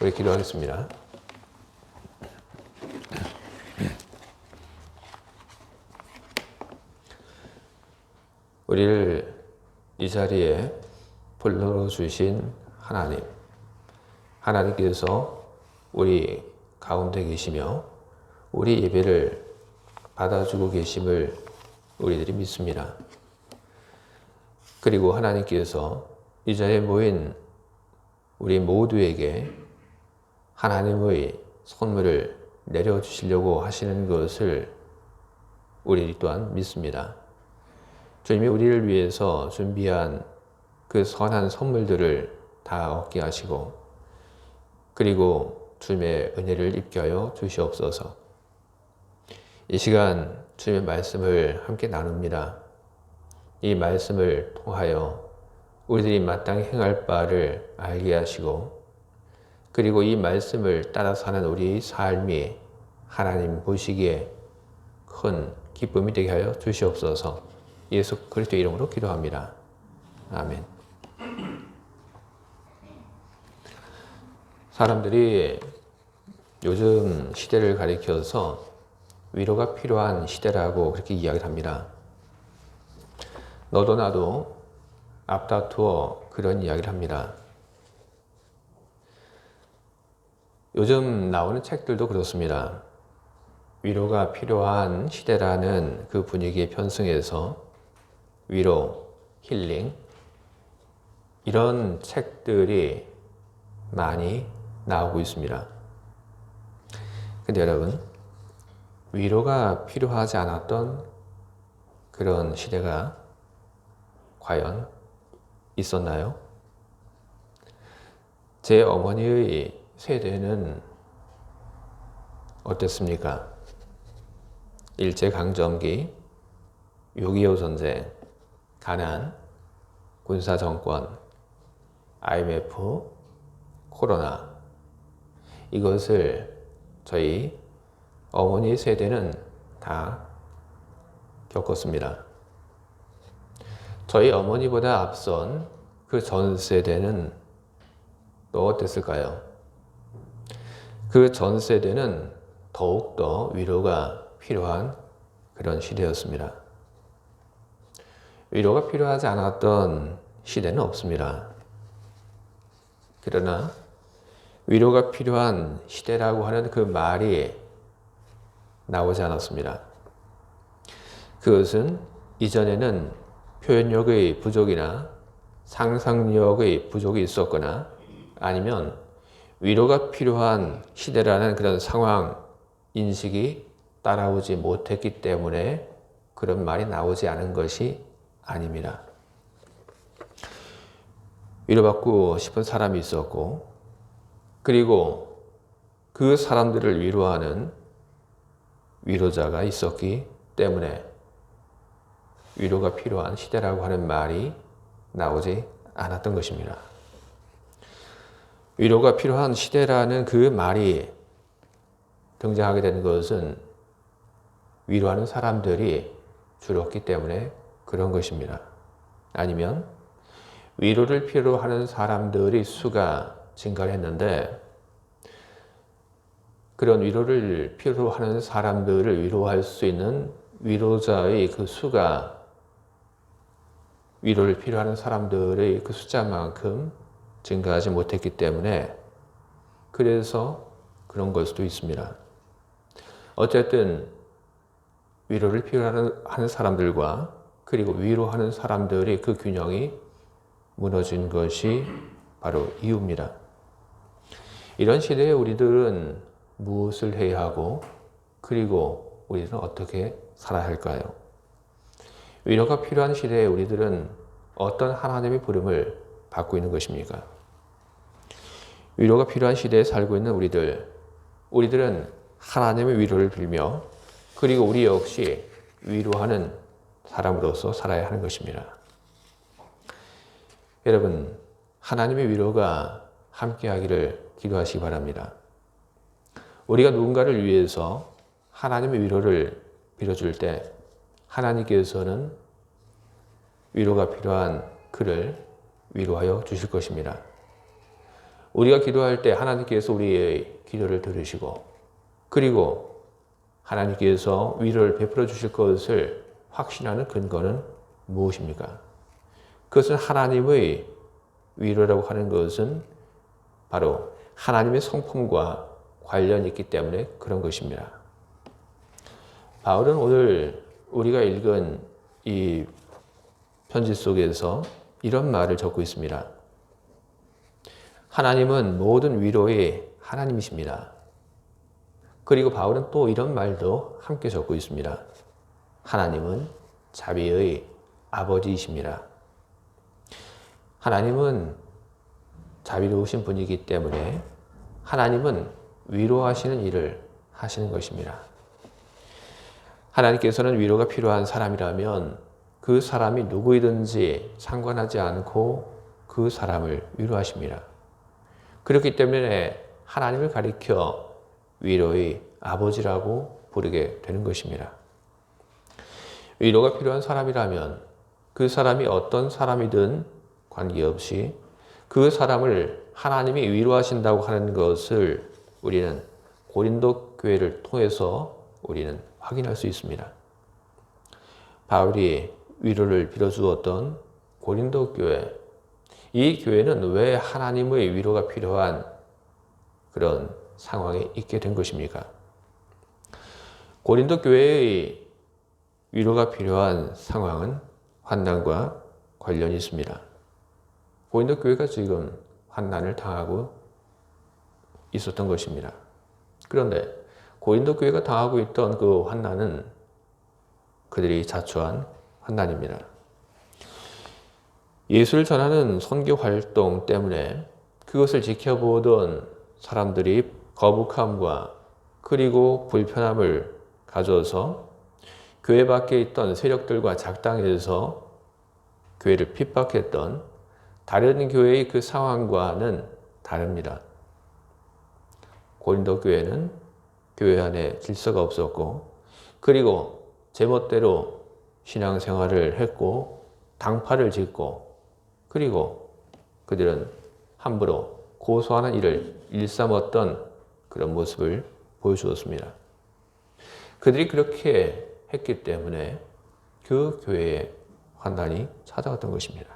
우리 기도하겠습니다. 우리를 이 자리에 불러주신 하나님, 하나님께서 우리 가운데 계시며 우리 예배를 받아주고 계심을 우리들이 믿습니다. 그리고 하나님께서 이 자리에 모인 우리 모두에게 하나님의 선물을 내려주시려고 하시는 것을 우리 또한 믿습니다. 주님이 우리를 위해서 준비한 그 선한 선물들을 다 얻게 하시고 그리고 주님의 은혜를 입게 하여 주시옵소서. 이 시간 주님의 말씀을 함께 나눕니다. 이 말씀을 통하여 우리들이 마땅히 행할 바를 알게 하시고 그리고 이 말씀을 따라 사는 우리 삶이 하나님 보시기에 큰 기쁨이 되게 하여 주시옵소서. 예수 그리스도 이름으로 기도합니다. 아멘. 사람들이 요즘 시대를 가리켜서 위로가 필요한 시대라고 그렇게 이야기를 합니다. 너도 나도 앞다투어 그런 이야기를 합니다. 요즘 나오는 책들도 그렇습니다. 위로가 필요한 시대라는 그 분위기에 편승해서 위로, 힐링, 이런 책들이 많이 나오고 있습니다. 근데 여러분, 위로가 필요하지 않았던 그런 시대가 과연 있었나요? 제 어머니의 세대는 어땠습니까? 일제강점기, 6.25 전쟁, 가난, 군사정권, IMF, 코로나 이것을 저희 어머니 세대는 다 겪었습니다. 저희 어머니보다 앞선 그 전 세대는 또 어땠을까요? 그 전 세대는 더욱더 위로가 필요한 그런 시대였습니다. 위로가 필요하지 않았던 시대는 없습니다. 그러나 위로가 필요한 시대라고 하는 그 말이 나오지 않았습니다. 그것은 이전에는 표현력의 부족이나 상상력의 부족이 있었거나 아니면 위로가 필요한 시대라는 그런 상황 인식이 따라오지 못했기 때문에 그런 말이 나오지 않은 것이 아닙니다. 위로받고 싶은 사람이 있었고, 그리고 그 사람들을 위로하는 위로자가 있었기 때문에 위로가 필요한 시대라고 하는 말이 나오지 않았던 것입니다. 위로가 필요한 시대라는 그 말이 등장하게 된 것은 위로하는 사람들이 줄었기 때문에 그런 것입니다. 아니면 위로를 필요로 하는 사람들의 수가 증가를 했는데 그런 위로를 필요로 하는 사람들을 위로할 수 있는 위로자의 그 수가 위로를 필요하는 사람들의 그 숫자만큼 증가하지 못했기 때문에 그래서 그런 걸 수도 있습니다. 어쨌든 위로를 필요하는 사람들과 그리고 위로하는 사람들의 그 균형이 무너진 것이 바로 이유입니다. 이런 시대에 우리들은 무엇을 해야 하고 그리고 우리는 어떻게 살아야 할까요? 위로가 필요한 시대에 우리들은 어떤 하나님의 부름을 받고 있는 것입니까? 위로가 필요한 시대에 살고 있는 우리들, 우리들은 하나님의 위로를 빌며 그리고 우리 역시 위로하는 사람으로서 살아야 하는 것입니다. 여러분, 하나님의 위로가 함께하기를 기도하시기 바랍니다. 우리가 누군가를 위해서 하나님의 위로를 빌어줄 때 하나님께서는 위로가 필요한 그를 위로하여 주실 것입니다. 우리가 기도할 때 하나님께서 우리의 기도를 들으시고 그리고 하나님께서 위로를 베풀어 주실 것을 확신하는 근거는 무엇입니까? 그것은 하나님의 위로라고 하는 것은 바로 하나님의 성품과 관련이 있기 때문에 그런 것입니다. 바울은 오늘 우리가 읽은 이 편지 속에서 이런 말을 적고 있습니다. 하나님은 모든 위로의 하나님이십니다. 그리고 바울은 또 이런 말도 함께 적고 있습니다. 하나님은 자비의 아버지이십니다. 하나님은 자비로우신 분이기 때문에 하나님은 위로하시는 일을 하시는 것입니다. 하나님께서는 위로가 필요한 사람이라면 그 사람이 누구이든지 상관하지 않고 그 사람을 위로하십니다. 그렇기 때문에 하나님을 가리켜 위로의 아버지라고 부르게 되는 것입니다. 위로가 필요한 사람이라면 그 사람이 어떤 사람이든 관계없이 그 사람을 하나님이 위로하신다고 하는 것을 우리는 고린도 교회를 통해서 우리는 확인할 수 있습니다. 바울이 위로를 빌어주었던 고린도 교회, 이 교회는 왜 하나님의 위로가 필요한 그런 상황에 있게 된 것입니까? 고린도 교회의 위로가 필요한 상황은 환난과 관련이 있습니다. 고린도 교회가 지금 환난을 당하고 있었던 것입니다. 그런데 고린도 교회가 당하고 있던 그 환난은 그들이 자초한 환난입니다. 예수를 전하는 선교 활동 때문에 그것을 지켜보던 사람들이 거북함과 그리고 불편함을 가져서 교회 밖에 있던 세력들과 작당에서 교회를 핍박했던 다른 교회의 그 상황과는 다릅니다. 고린도 교회는 교회 안에 질서가 없었고 그리고 제멋대로 신앙생활을 했고 당파를 짓고 그리고 그들은 함부로 고소하는 일을 일삼았던 그런 모습을 보여주었습니다. 그들이 그렇게 했기 때문에 그 교회에 환난이 찾아왔던 것입니다.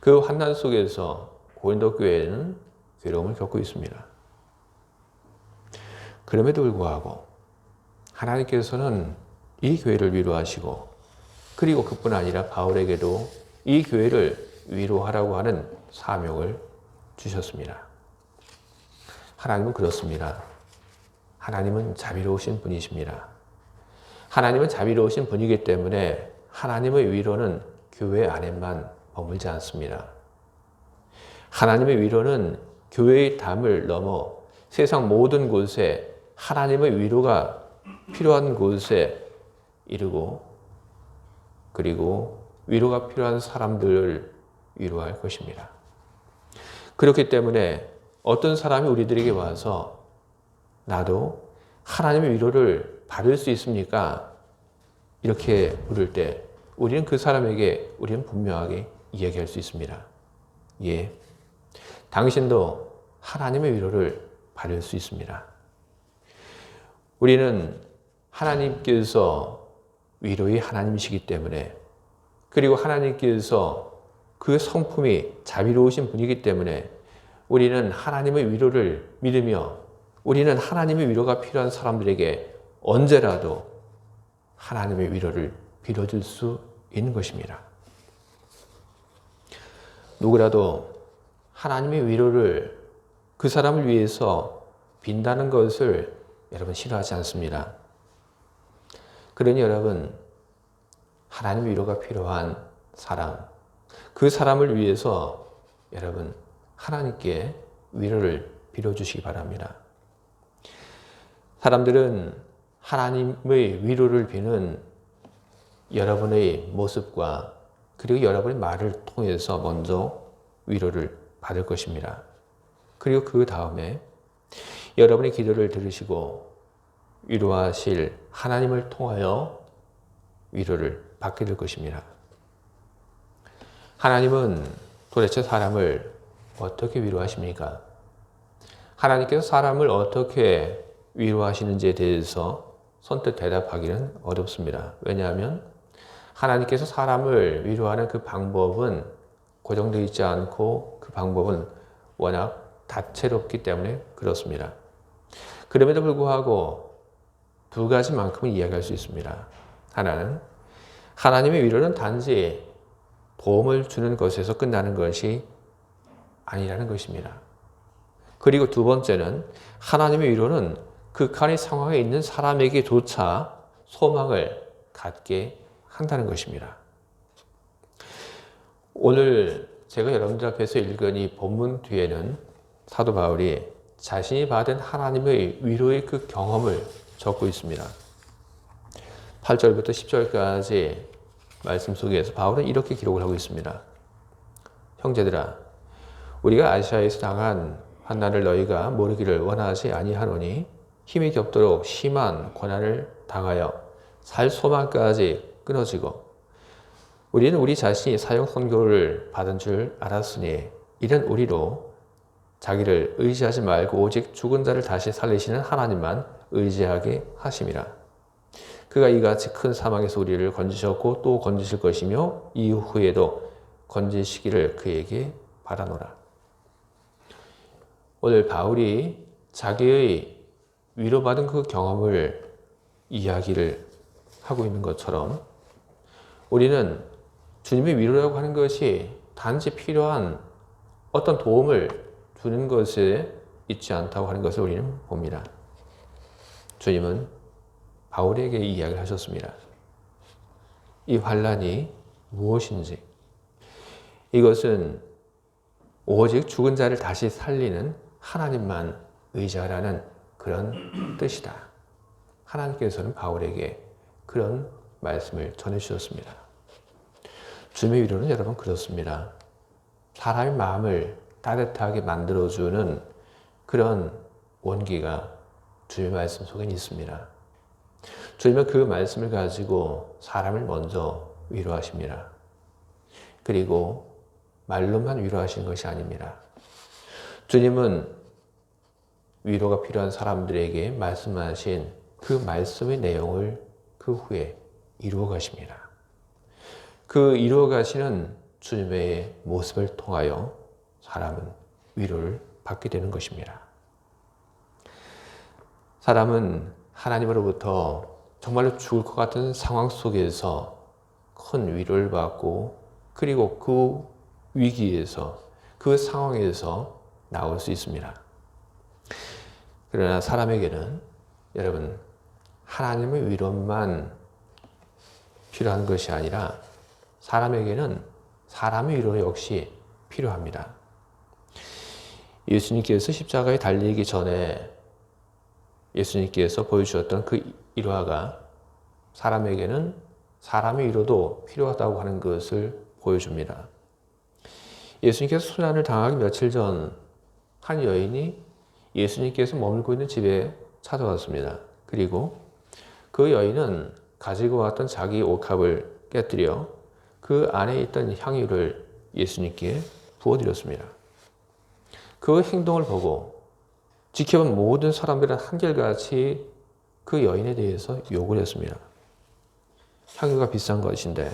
그 환난 속에서 고린도 교회는 괴로움을 겪고 있습니다. 그럼에도 불구하고 하나님께서는 이 교회를 위로하시고 그리고 그뿐 아니라 바울에게도 이 교회를 위로하라고 하는 사명을 주셨습니다. 하나님은 그렇습니다. 하나님은 자비로우신 분이십니다. 하나님은 자비로우신 분이기 때문에 하나님의 위로는 교회 안에만 머물지 않습니다. 하나님의 위로는 교회의 담을 넘어 세상 모든 곳에 하나님의 위로가 필요한 곳에 이르고 그리고 위로가 필요한 사람들을 위로할 것입니다. 그렇기 때문에 어떤 사람이 우리들에게 와서 나도 하나님의 위로를 받을 수 있습니까? 이렇게 물을 때 우리는 그 사람에게 우리는 분명하게 이야기할 수 있습니다. 예. 당신도 하나님의 위로를 받을 수 있습니다. 우리는 하나님께서 위로의 하나님이시기 때문에 그리고 하나님께서 그 성품이 자비로우신 분이기 때문에 우리는 하나님의 위로를 믿으며 우리는 하나님의 위로가 필요한 사람들에게 언제라도 하나님의 위로를 빌어줄 수 있는 것입니다. 누구라도 하나님의 위로를 그 사람을 위해서 빈다는 것을 여러분 싫어하지 않습니다. 그러니 여러분, 하나님의 위로가 필요한 사람, 그 사람을 위해서 여러분, 하나님께 위로를 빌어주시기 바랍니다. 사람들은 하나님의 위로를 비는 여러분의 모습과 그리고 여러분의 말을 통해서 먼저 위로를 받을 것입니다. 그리고 그 다음에 여러분의 기도를 들으시고 위로하실 하나님을 통하여 위로를 받게 될 것입니다. 하나님은 도대체 사람을 어떻게 위로하십니까? 하나님께서 사람을 어떻게 위로하시는지에 대해서 선뜻 대답하기는 어렵습니다. 왜냐하면 하나님께서 사람을 위로하는 그 방법은 고정되어 있지 않고 그 방법은 워낙 다채롭기 때문에 그렇습니다. 그럼에도 불구하고 두 가지만큼은 이야기할 수 있습니다. 하나는 하나님의 위로는 단지 도움을 주는 것에서 끝나는 것이 아니라는 것입니다. 그리고 두 번째는 하나님의 위로는 극한의 상황에 있는 사람에게조차 소망을 갖게 한다는 것입니다. 오늘 제가 여러분들 앞에서 읽은 이 본문 뒤에는 사도 바울이 자신이 받은 하나님의 위로의 그 경험을 적고 있습니다. 8절부터 10절까지 말씀 속에서 바울은 이렇게 기록을 하고 있습니다. 형제들아, 우리가 아시아에서 당한 환난을 너희가 모르기를 원하지 아니하노니 힘이 겹도록 심한 고난을 당하여 살 소망까지 끊어지고 우리는 우리 자신이 사형 선고를 받은 줄 알았으니 이런 우리로 자기를 의지하지 말고 오직 죽은 자를 다시 살리시는 하나님만 의지하게 하심이라. 그가 이같이 큰 사망에서 우리를 건지셨고 또 건지실 것이며 이후에도 건지시기를 그에게 바라노라. 오늘 바울이 자기의 위로받은 그 경험을 이야기를 하고 있는 것처럼 우리는 주님의 위로라고 하는 것이 단지 필요한 어떤 도움을 주는 것에 있지 않다고 하는 것을 우리는 봅니다. 주님은 바울에게 이야기를 하셨습니다. 이 환란이 무엇인지 이것은 오직 죽은 자를 다시 살리는 하나님만 의지하라는 그런 뜻이다. 하나님께서는 바울에게 그런 말씀을 전해주셨습니다. 주님의 위로는 여러분 그렇습니다. 사람의 마음을 따뜻하게 만들어주는 그런 원기가 주의 말씀 속에 있습니다. 주님은 그 말씀을 가지고 사람을 먼저 위로하십니다. 그리고 말로만 위로하시는 것이 아닙니다. 주님은 위로가 필요한 사람들에게 말씀하신 그 말씀의 내용을 그 후에 이루어 가십니다. 그 이루어 가시는 주님의 모습을 통하여 사람은 위로를 받게 되는 것입니다. 사람은 하나님으로부터 정말로 죽을 것 같은 상황 속에서 큰 위로를 받고 그리고 그 위기에서 그 상황에서 나올 수 있습니다. 그러나 사람에게는 여러분 하나님의 위로만 필요한 것이 아니라 사람에게는 사람의 위로 역시 필요합니다. 예수님께서 십자가에 달리기 전에 예수님께서 보여주셨던 그 일화가 사람에게는 사람의 위로도 필요하다고 하는 것을 보여줍니다. 예수님께서 순환을 당하기 며칠 전 한 여인이 예수님께서 머물고 있는 집에 찾아왔습니다. 그리고 그 여인은 가지고 왔던 자기 옥합을 깨뜨려 그 안에 있던 향유를 예수님께 부어드렸습니다. 그 행동을 보고 지켜본 모든 사람들은 한결같이 그 여인에 대해서 욕을 했습니다. 향유가 비싼 것인데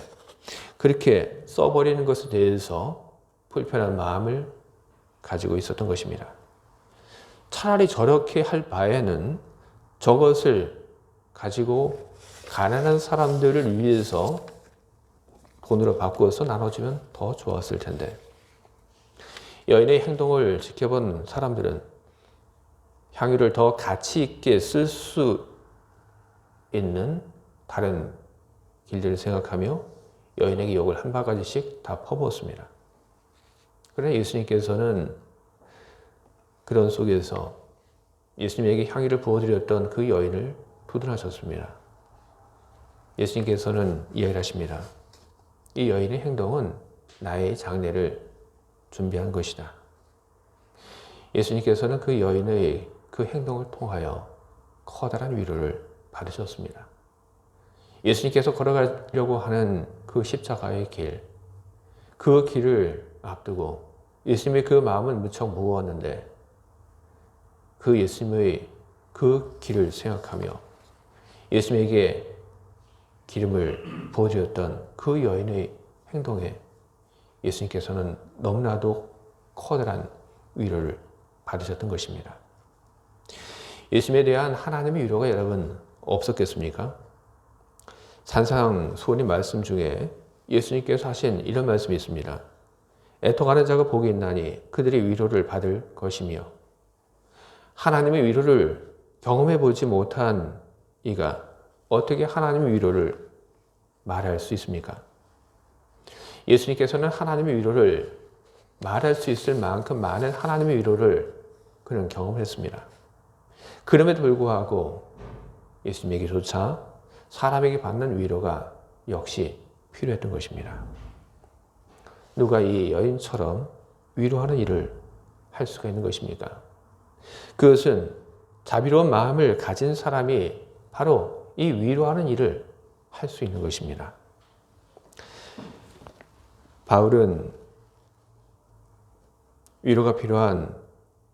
그렇게 써버리는 것에 대해서 불편한 마음을 가지고 있었던 것입니다. 차라리 저렇게 할 바에는 저것을 가지고 가난한 사람들을 위해서 돈으로 바꾸어서 나눠주면 더 좋았을 텐데. 여인의 행동을 지켜본 사람들은 향유를 더 가치 있게 쓸 수 있는 다른 길들을 생각하며 여인에게 욕을 한 바가지씩 다 퍼부었습니다. 그러나 예수님께서는 그런 속에서 예수님에게 향유를 부어드렸던 그 여인을 두둔하셨습니다. 예수님께서는 이야기를 하십니다. 이 여인의 행동은 나의 장례를 준비한 것이다. 예수님께서는 그 여인의 그 행동을 통하여 커다란 위로를 받으셨습니다. 예수님께서 걸어가려고 하는 그 십자가의 길, 그 길을 앞두고 예수님의 그 마음은 무척 무거웠는데 그 예수님의 그 길을 생각하며 예수님에게 기름을 부어주었던 그 여인의 행동에 예수님께서는 너무나도 커다란 위로를 받으셨던 것입니다. 예수님에 대한 하나님의 위로가 여러분 없었겠습니까? 산상 수원의 말씀 중에 예수님께서 하신 이런 말씀이 있습니다. 애통하는 자가 복이 있나니 그들이 위로를 받을 것이며 하나님의 위로를 경험해 보지 못한 이가 어떻게 하나님의 위로를 말할 수 있습니까? 예수님께서는 하나님의 위로를 말할 수 있을 만큼 많은 하나님의 위로를 그는 경험했습니다. 그럼에도 불구하고 예수님에게조차 사람에게 받는 위로가 역시 필요했던 것입니다. 누가 이 여인처럼 위로하는 일을 할 수가 있는 것입니까? 그것은 자비로운 마음을 가진 사람이 바로 이 위로하는 일을 할 수 있는 것입니다. 바울은 위로가 필요한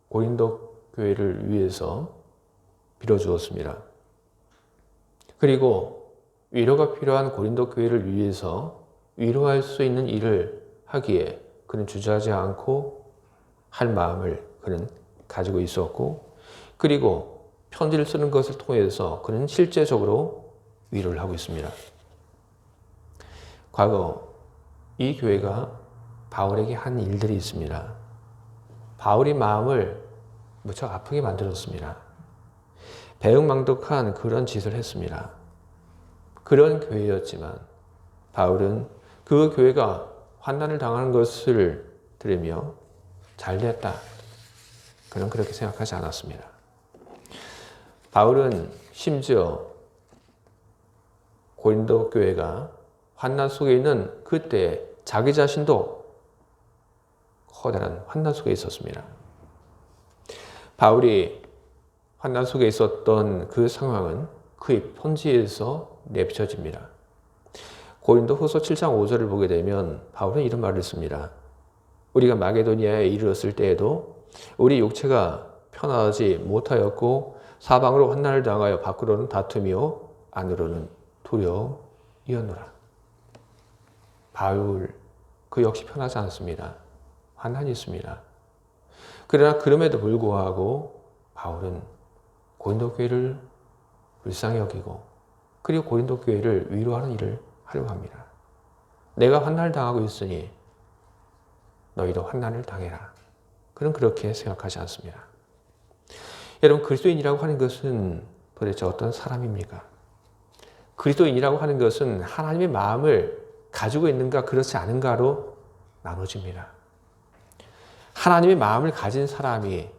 고린도 교회를 위해서 빌어주었습니다. 그리고 위로가 필요한 고린도 교회를 위해서 위로할 수 있는 일을 하기에 그는 주저하지 않고 할 마음을 그는 가지고 있었고 그리고 편지를 쓰는 것을 통해서 그는 실제적으로 위로를 하고 있습니다. 과거 이 교회가 바울에게 한 일들이 있습니다. 바울이 마음을 무척 아프게 만들었습니다. 배응망덕한 그런 짓을 했습니다. 그런 교회였지만 바울은 그 교회가 환난을 당하는 것을 들으며 잘 됐다. 그는 그렇게 생각하지 않았습니다. 바울은 심지어 고린도 교회가 환난 속에 있는 그때 자기 자신도 커다란 환난 속에 있었습니다. 바울이 환난 속에 있었던 그 상황은 그의 편지에서 내비쳐집니다. 고린도 후서 7장 5절을 보게 되면 바울은 이런 말을 씁니다. 우리가 마게도니아에 이르렀을 때에도 우리 육체가 편하지 못하였고 사방으로 환난을 당하여 밖으로는 다투며 안으로는 두려움이었노라. 바울 그 역시 편하지 않습니다. 환난이 있습니다. 그러나 그럼에도 불구하고 바울은 고린도 교회를 불쌍히 여기고 그리고 고린도 교회를 위로하는 일을 하려고 합니다. 내가 환난을 당하고 있으니 너희도 환난을 당해라. 그는 그렇게 생각하지 않습니다. 여러분 그리스도인이라고 하는 것은 도대체 어떤 사람입니까? 그리스도인이라고 하는 것은 하나님의 마음을 가지고 있는가 그렇지 않은가로 나눠집니다. 하나님의 마음을 가진 사람이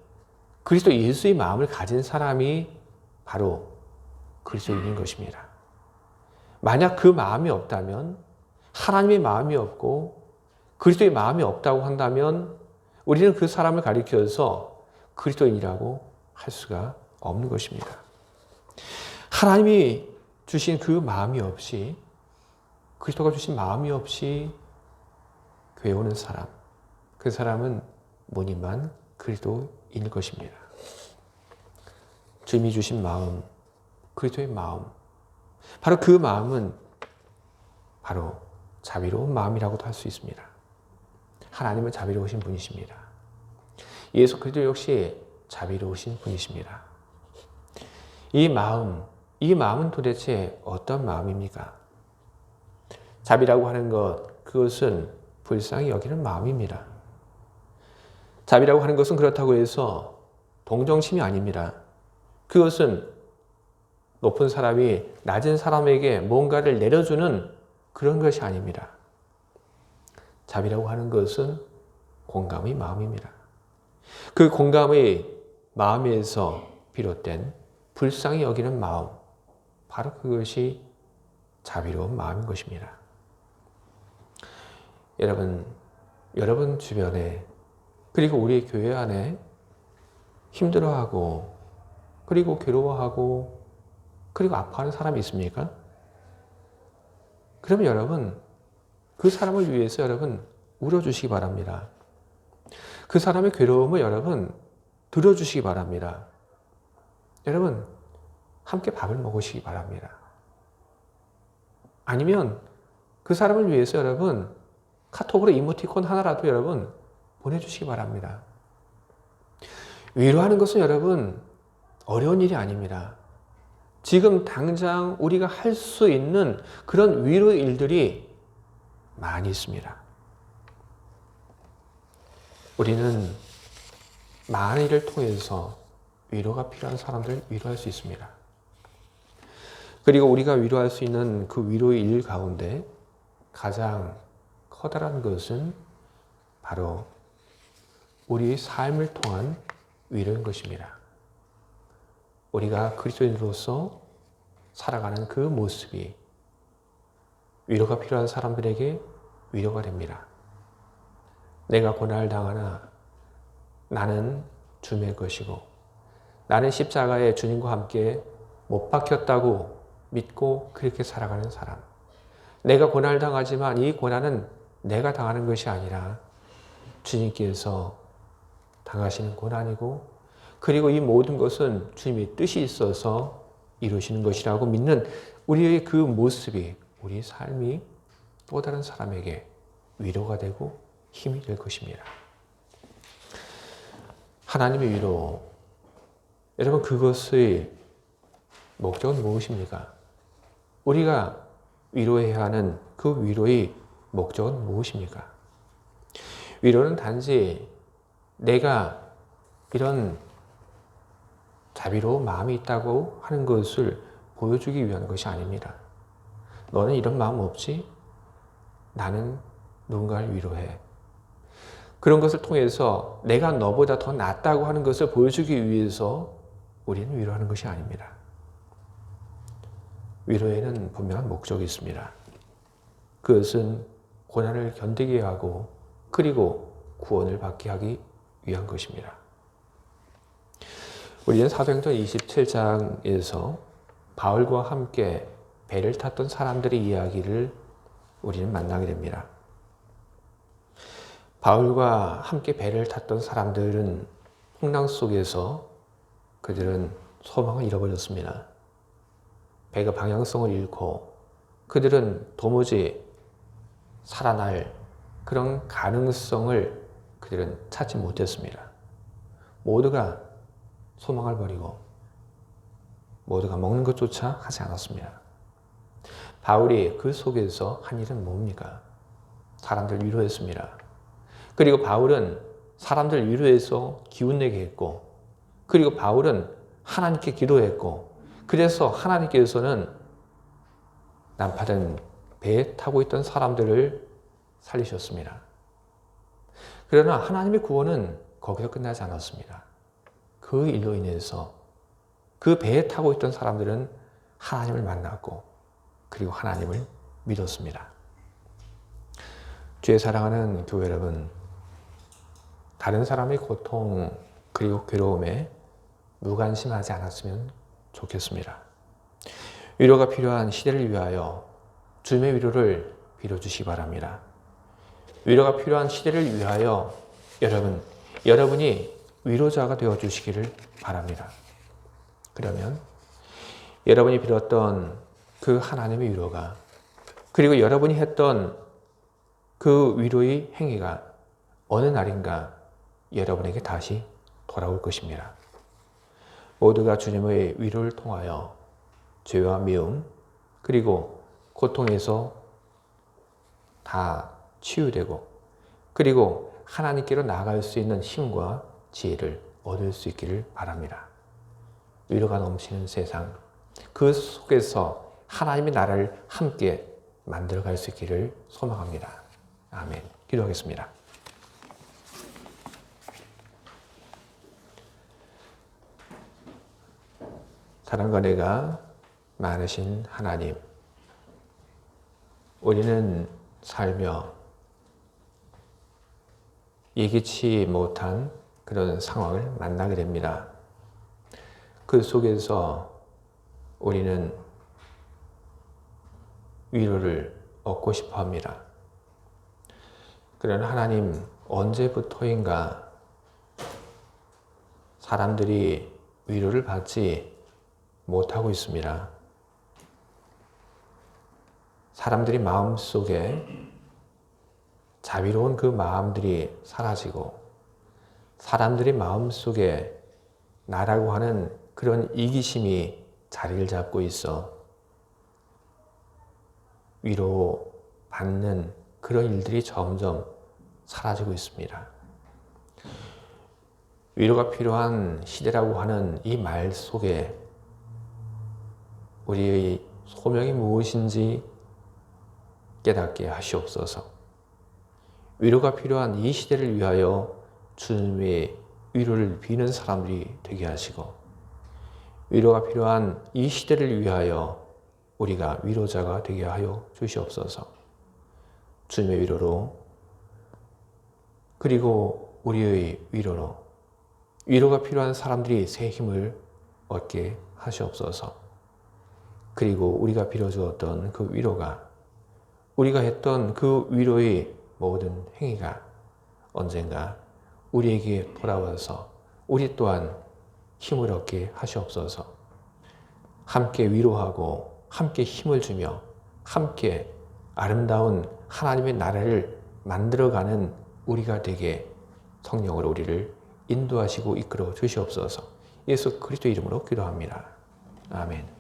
그리스도 예수의 마음을 가진 사람이 바로 그리스도인인 것입니다. 만약 그 마음이 없다면 하나님의 마음이 없고 그리스도의 마음이 없다고 한다면 우리는 그 사람을 가리켜서 그리스도인이라고 할 수가 없는 것입니다. 하나님이 주신 그 마음이 없이 그리스도가 주신 마음이 없이 교회 오는 사람 그 사람은 무늬만 그리스도인일 것입니다. 주님이 주신 마음 그리스도의 마음 바로 그 마음은 바로 자비로운 마음이라고도 할 수 있습니다. 하나님은 자비로우신 분이십니다. 예수 그리스도 역시 자비로우신 분이십니다. 이 마음, 이 마음은 도대체 어떤 마음입니까? 자비라고 하는 것, 그것은 불쌍히 여기는 마음입니다. 자비라고 하는 것은 그렇다고 해서 동정심이 아닙니다. 그것은 높은 사람이 낮은 사람에게 뭔가를 내려주는 그런 것이 아닙니다. 자비라고 하는 것은 공감의 마음입니다. 그 공감의 마음에서 비롯된 불쌍히 여기는 마음, 바로 그것이 자비로운 마음인 것입니다. 여러분, 여러분 주변에 그리고 우리 교회 안에 힘들어하고 그리고 괴로워하고 그리고 아파하는 사람이 있습니까? 그러면 여러분 그 사람을 위해서 여러분 울어주시기 바랍니다. 그 사람의 괴로움을 여러분 들어주시기 바랍니다. 여러분 함께 밥을 먹으시기 바랍니다. 아니면 그 사람을 위해서 여러분 카톡으로 이모티콘 하나라도 여러분 보내주시기 바랍니다. 위로하는 것은 여러분 어려운 일이 아닙니다. 지금 당장 우리가 할 수 있는 그런 위로 일들이 많이 있습니다. 우리는 많은 일을 통해서 위로가 필요한 사람들을 위로할 수 있습니다. 그리고 우리가 위로할 수 있는 그 위로의 일 가운데 가장 커다란 것은 바로 우리의 삶을 통한 위로인 것입니다. 우리가 그리스도인으로서 살아가는 그 모습이 위로가 필요한 사람들에게 위로가 됩니다. 내가 고난을 당하나 나는 주님의 것이고 나는 십자가에 주님과 함께 못 박혔다고 믿고 그렇게 살아가는 사람. 내가 고난을 당하지만 이 고난은 내가 당하는 것이 아니라 주님께서 당하시는 고난이고 그리고 이 모든 것은 주님의 뜻이 있어서 이루시는 것이라고 믿는 우리의 그 모습이 우리 삶이 또 다른 사람에게 위로가 되고 힘이 될 것입니다. 하나님의 위로 여러분 그것의 목적은 무엇입니까? 우리가 위로해야 하는 그 위로의 목적은 무엇입니까? 위로는 단지 내가 이런 자비로운 마음이 있다고 하는 것을 보여주기 위한 것이 아닙니다. 너는 이런 마음 없지? 나는 누군가를 위로해. 그런 것을 통해서 내가 너보다 더 낫다고 하는 것을 보여주기 위해서 우리는 위로하는 것이 아닙니다. 위로에는 분명한 목적이 있습니다. 그것은 고난을 견디게 하고 그리고 구원을 받게 하기 위한 것입니다. 우리는 사도행전 27장에서 바울과 함께 배를 탔던 사람들의 이야기를 우리는 만나게 됩니다. 바울과 함께 배를 탔던 사람들은 풍랑 속에서 그들은 소망을 잃어버렸습니다. 배가 방향성을 잃고 그들은 도무지 살아날 그런 가능성을 그들은 찾지 못했습니다. 모두가 소망을 버리고 모두가 먹는 것조차 하지 않았습니다. 바울이 그 속에서 한 일은 뭡니까? 사람들 위로했습니다. 그리고 바울은 사람들 위로해서 기운내게 했고, 그리고 바울은 하나님께 기도했고, 그래서 하나님께서는 난파된 배에 타고 있던 사람들을 살리셨습니다. 그러나 하나님의 구원은 거기서 끝나지 않았습니다. 그 일로 인해서 그 배에 타고 있던 사람들은 하나님을 만났고 그리고 하나님을 믿었습니다. 주의 사랑하는 교회 여러분, 다른 사람의 고통 그리고 괴로움에 무관심하지 않았으면 좋겠습니다. 위로가 필요한 시대를 위하여 주님의 위로를 빌어주시기 바랍니다. 위로가 필요한 시대를 위하여 여러분, 여러분이 위로자가 되어 주시기를 바랍니다. 그러면 여러분이 빌었던 그 하나님의 위로가 그리고 여러분이 했던 그 위로의 행위가 어느 날인가 여러분에게 다시 돌아올 것입니다. 모두가 주님의 위로를 통하여 죄와 미움 그리고 고통에서 다 치유되고 그리고 하나님께로 나아갈 수 있는 힘과 지혜를 얻을 수 있기를 바랍니다. 위로가 넘치는 세상, 그 속에서 하나님의 나라를 함께 만들어 갈 수 있기를 소망합니다. 아멘. 기도하겠습니다. 사랑과 내가 많으신 하나님, 우리는 살며 예기치 못한 그런 상황을 만나게 됩니다. 그 속에서 우리는 위로를 얻고 싶어 합니다. 그러나 하나님, 언제부터인가 사람들이 위로를 받지 못하고 있습니다. 사람들이 마음속에 자비로운 그 마음들이 사라지고 사람들이 마음속에 나라고 하는 그런 이기심이 자리를 잡고 있어 위로 받는 그런 일들이 점점 사라지고 있습니다. 위로가 필요한 시대라고 하는 이 말 속에 우리의 소명이 무엇인지 깨닫게 하시옵소서. 위로가 필요한 이 시대를 위하여 주님의 위로를 비는 사람들이 되게 하시고 위로가 필요한 이 시대를 위하여 우리가 위로자가 되게 하여 주시옵소서. 주님의 위로로 그리고 우리의 위로로 위로가 필요한 사람들이 새 힘을 얻게 하시옵소서. 그리고 우리가 빌어주었던 그 위로가 우리가 했던 그 위로의 모든 행위가 언젠가 우리에게 돌아와서 우리 또한 힘을 얻게 하시옵소서. 함께 위로하고 함께 힘을 주며 함께 아름다운 하나님의 나라를 만들어가는 우리가 되게 성령으로 우리를 인도하시고 이끌어 주시옵소서. 예수 그리스도 이름으로 기도합니다. 아멘.